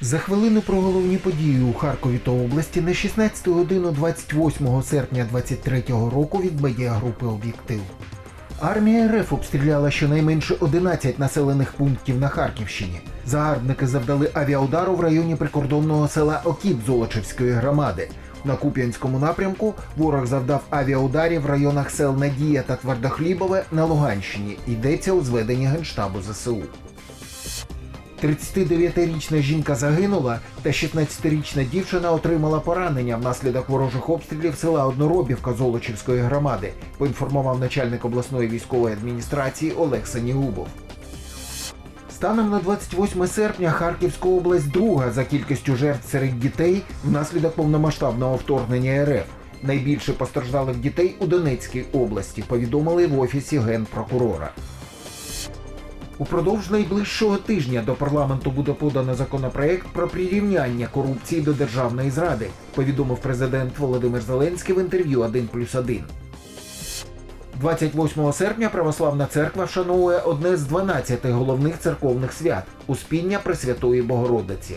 За хвилину про головні події у Харкові та області на 16 годину 28 серпня 23 року від медіагрупи Об'єктив. Армія РФ обстріляла щонайменше 11 населених пунктів на Харківщині. Загарбники завдали авіаудару в районі прикордонного села Окіп Золочевської громади. На Куп'янському напрямку ворог завдав авіаударів в районах сел Надія та Твердохлібове на Луганщині. Йдеться у зведенні Генштабу ЗСУ. 39-річна жінка загинула, та 16-річна дівчина отримала поранення внаслідок ворожих обстрілів села Одноробівка Золочівської громади, поінформував начальник обласної військової адміністрації Олег Санігубов. Станом на 28 серпня Харківська область друга за кількістю жертв серед дітей внаслідок повномасштабного вторгнення РФ. Найбільше постраждалих дітей у Донецькій області, повідомили в офісі генпрокурора. Упродовж найближчого тижня до парламенту буде подано законопроект про прирівняння корупції до державної зради, повідомив президент Володимир Зеленський в інтерв'ю 1 плюс 1. 28 серпня Православна церква вшановує одне з 12 головних церковних свят Успіння Пресвятої Богородиці.